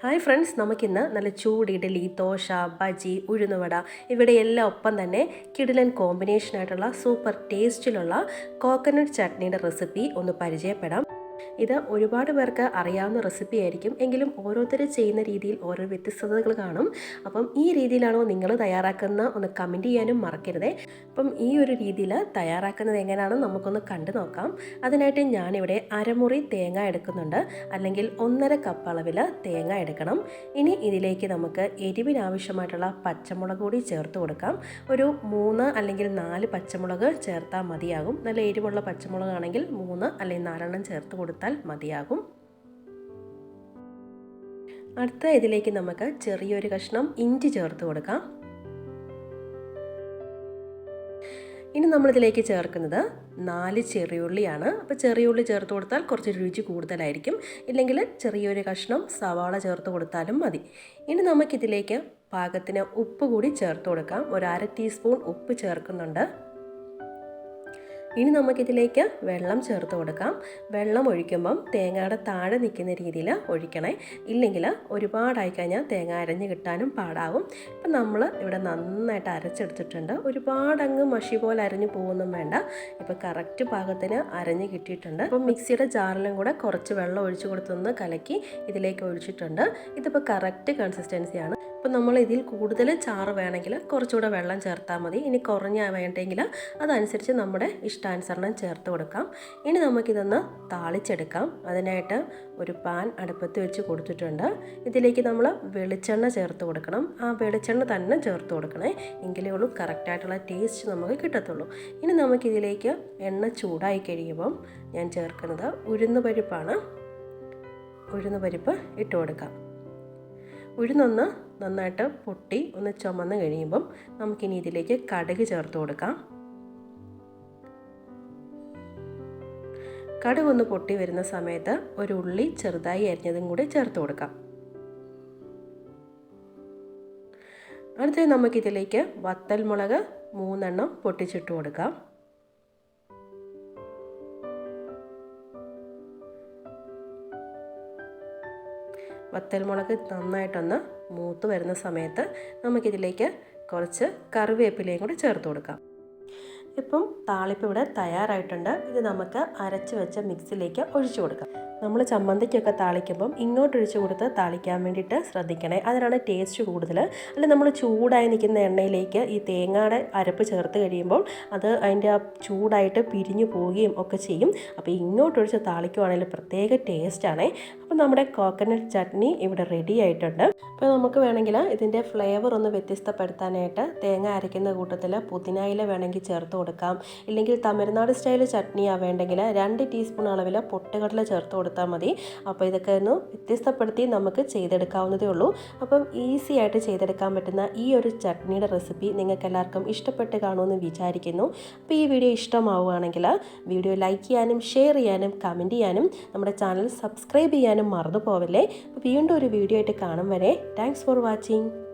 Hi friends നമുക്കിന്ന് നല്ല ചൂട് ഇഡലി ദോശ ബജി ഉഴുന്നുവട ഇവിടെയെല്ലാം ഒപ്പം തന്നെ കിടിലൻ കോമ്പിനേഷനായിട്ടുള്ള സൂപ്പർ ടേസ്റ്റിലുള്ള കോക്കനട്ട് ചട്നിയുടെ റെസിപ്പി ഒന്ന് പരിചയപ്പെടാം. ഇത് ഒരുപാട് പേർക്ക് അറിയാവുന്ന റെസിപ്പി ആയിരിക്കും. എങ്കിലും ഓരോരുത്തർ ചെയ്യുന്ന രീതിയിൽ ഓരോ വ്യത്യസ്തതകൾ കാണും. അപ്പം ഈ രീതിയിലാണോ നിങ്ങൾ തയ്യാറാക്കുന്ന? ഒന്ന് കമന്റ് ചെയ്യാനും മറക്കരുതേ. അപ്പം ഈ ഒരു രീതിയിൽ തയ്യാറാക്കുന്നത് എങ്ങനെയാണെന്ന് നമുക്കൊന്ന് കണ്ടു നോക്കാം. അതിനായിട്ട് ഞാനിവിടെ അരമുറി തേങ്ങ എടുക്കുന്നുണ്ട്. അല്ലെങ്കിൽ ഒന്നര കപ്പ് അളവിൽ തേങ്ങ എടുക്കണം. ഇനി ഇതിലേക്ക് നമുക്ക് എരിവിനാവശ്യമായിട്ടുള്ള പച്ചമുളക് കൂടി ചേർത്ത് കൊടുക്കാം. ഒരു മൂന്ന് അല്ലെങ്കിൽ നാല് പച്ചമുളക് ചേർത്താൽ മതിയാകും. നല്ല എരിവുള്ള പച്ചമുളകാണെങ്കിൽ മൂന്ന് അല്ലെങ്കിൽ നാലെണ്ണം ചേർത്ത് കൊടുത്താൽ മതിയാകും. അടുത്ത ഇതിലേക്ക് നമുക്ക് ചെറിയൊരു കഷ്ണം ഇഞ്ചി ചേർത്ത് കൊടുക്കാം. ഇനി നമ്മളിതിലേക്ക് ചേർക്കുന്നത് നാല് ചെറിയുള്ളിയാണ്. അപ്പോൾ ചെറിയുള്ളി ചേർത്ത് കൊടുത്താൽ കുറച്ച് രുചി കൂടുതലായിരിക്കും. ഇല്ലെങ്കിൽ ചെറിയൊരു കഷ്ണം സവാള ചേർത്ത് കൊടുത്താലും മതി. ഇനി നമുക്കിതിലേക്ക് പാകത്തിന് ഉപ്പ് കൂടി ചേർത്ത് കൊടുക്കാം. ഒരു അര ടീസ്പൂൺ ഉപ്പ് ചേർക്കുന്നുണ്ട്. ഇനി നമുക്കിതിലേക്ക് വെള്ളം ചേർത്ത് കൊടുക്കാം. വെള്ളം ഒഴിക്കുമ്പം തേങ്ങയുടെ താഴെ നിൽക്കുന്ന രീതിയിൽ ഒഴിക്കണേ. ഇല്ലെങ്കിൽ ഒരുപാടായി കഴിഞ്ഞാൽ തേങ്ങ അരഞ്ഞ് കിട്ടാനും പാടാകും ഇപ്പം നമ്മൾ ഇവിടെ നന്നായിട്ട് അരച്ചെടുത്തിട്ടുണ്ട്. ഒരുപാടങ്ങ് മഷി പോലെ അരഞ്ഞു പോകുന്നും വേണ്ട. ഇപ്പോൾ കറക്റ്റ് പാകത്തിന് അരഞ്ഞ് കിട്ടിയിട്ടുണ്ട്. അപ്പം മിക്സിയുടെ ജാറിലും കൂടെ കുറച്ച് വെള്ളം ഒഴിച്ച് കൊടുത്തൊന്ന് കലക്കി ഇതിലേക്ക് ഒഴിച്ചിട്ടുണ്ട്. ഇതിപ്പോൾ കറക്റ്റ് കൺസിസ്റ്റൻസിയാണ്. അപ്പോൾ നമ്മൾ ഇതിൽ കൂടുതൽ ചാറ് വേണമെങ്കിൽ കുറച്ചുകൂടെ വെള്ളം ചേർത്താൽ മതി. ഇനി കുറഞ്ഞ വേണ്ടെങ്കിൽ അതനുസരിച്ച് നമ്മുടെ ഇഷ്ടാനുസരണം ചേർത്ത് കൊടുക്കാം. ഇനി നമുക്കിതൊന്ന് താളിച്ചെടുക്കാം. അതിനായിട്ട് ഒരു പാൻ അടുപ്പത്ത് വെച്ച് കൊടുത്തിട്ടുണ്ട്. ഇതിലേക്ക് നമ്മൾ വെളിച്ചെണ്ണ ചേർത്ത് കൊടുക്കണം. ആ വെളിച്ചെണ്ണ തന്നെ ചേർത്ത് കൊടുക്കണേ. എങ്കിലേ ഉള്ളൂ കറക്റ്റായിട്ടുള്ള ടേസ്റ്റ് നമുക്ക് കിട്ടത്തുള്ളൂ. ഇനി നമുക്കിതിലേക്ക് എണ്ണ ചൂടായി കഴിയുമ്പം ഞാൻ ചേർക്കുന്നത് ഉഴുന്ന് പരിപ്പാണ്. ഉഴുന്ന് പരിപ്പ് ഇട്ട് കൊടുക്കാം. ഉഴുന്നൊന്ന് നന്നായിട്ട് പൊട്ടി ഒന്ന് ചുമന്ന് കഴിയുമ്പം നമുക്കിനി ഇതിലേക്ക് കടുക് ചേർത്ത് കൊടുക്കാം. കടുക് ഒന്ന് പൊട്ടി വരുന്ന സമയത്ത് ഒരു ഉള്ളി ചെറുതായി അരിഞ്ഞതും കൂടി ചേർത്ത് കൊടുക്കാം. അടുത്തത് നമുക്കിതിലേക്ക് വത്തൽ മുളക് മൂന്നെണ്ണം പൊട്ടിച്ചിട്ട് കൊടുക്കാം. വത്തൽമുളക് നന്നായിട്ടൊന്ന് മൂത്ത് വരുന്ന സമയത്ത് നമുക്കിതിലേക്ക് കുറച്ച് കറിവേപ്പിലയും കൂടി ചേർത്ത് കൊടുക്കാം. ഇപ്പം താളിപ്പ് ഇവിടെ തയ്യാറായിട്ടുണ്ട്. ഇത് നമുക്ക് അരച്ച് വെച്ച മിക്സിലേക്ക് ഒഴിച്ചു കൊടുക്കാം. നമ്മൾ ചമ്മന്തിക്കൊക്കെ താളിക്കുമ്പം ഇങ്ങോട്ട് ഒഴിച്ച് കൊടുത്ത് താളിക്കാൻ വേണ്ടിയിട്ട് ശ്രദ്ധിക്കണേ. അതിനാണ് ടേസ്റ്റ് കൂടുതൽ അല്ല നമ്മൾ ചൂടായി നിൽക്കുന്ന എണ്ണയിലേക്ക് ഈ തേങ്ങയുടെ അരപ്പ് ചേർത്ത് കഴിയുമ്പോൾ അത് അതിന്റെ ആ ചൂടായിട്ട് പിരിഞ്ഞു പോവുകയും ഒക്കെ ചെയ്യും. അപ്പോൾ ഇങ്ങോട്ട് ഒഴിച്ച് താളിക്കുവാണെങ്കിൽ പ്രത്യേക ടേസ്റ്റാണേ അപ്പോൾ നമ്മുടെ കോക്കനട്ട് ചട്നി ഇവിടെ റെഡി ആയിട്ടുണ്ട്. അപ്പോൾ നമുക്ക് വേണമെങ്കിൽ ഇതിന്റെ ഫ്ലേവർ ഒന്ന് വ്യത്യസ്തപ്പെടുത്താനായിട്ട് തേങ്ങ അരയ്ക്കുന്ന കൂട്ടത്തിൽ പുതിനായില വേണമെങ്കിൽ ചേർത്ത് കൊടുക്കാം. ഇല്ലെങ്കിൽ തമിഴ്നാട് സ്റ്റൈൽ ചട്നിയാണ് വേണ്ടെങ്കിൽ രണ്ട് ടീസ്പൂൺ അളവിൽ പൊട്ടുകടല ചേർത്ത് കൊടുത്താൽ മതി. അപ്പോൾ ഇതൊക്കെ ഒന്ന് വ്യത്യസ്തപ്പെടുത്തി നമുക്ക് ചെയ്തെടുക്കാവുന്നതേ ഉള്ളൂ. അപ്പം ഈസി ആയിട്ട് ചെയ്തെടുക്കാൻ പറ്റുന്ന ഈ ഒരു ചട്നിയുടെ റെസിപ്പി നിങ്ങൾക്ക് എല്ലാവർക്കും ഇഷ്ടപ്പെട്ട് കാണുമെന്ന് വിചാരിക്കുന്നു. അപ്പോൾ ഈ വീഡിയോ ഇഷ്ടമാവുകയാണെങ്കിൽ വീഡിയോ ലൈക്ക് ചെയ്യാനും ഷെയർ ചെയ്യാനും കമന്റ് ചെയ്യാനും നമ്മുടെ ചാനൽ സബ്സ്ക്രൈബ് ചെയ്യാനും മറന്നു പോവല്ലേ വീണ്ടും ഒരു വീഡിയോ ആയിട്ട് കാണും വരെ. Thanks for watching.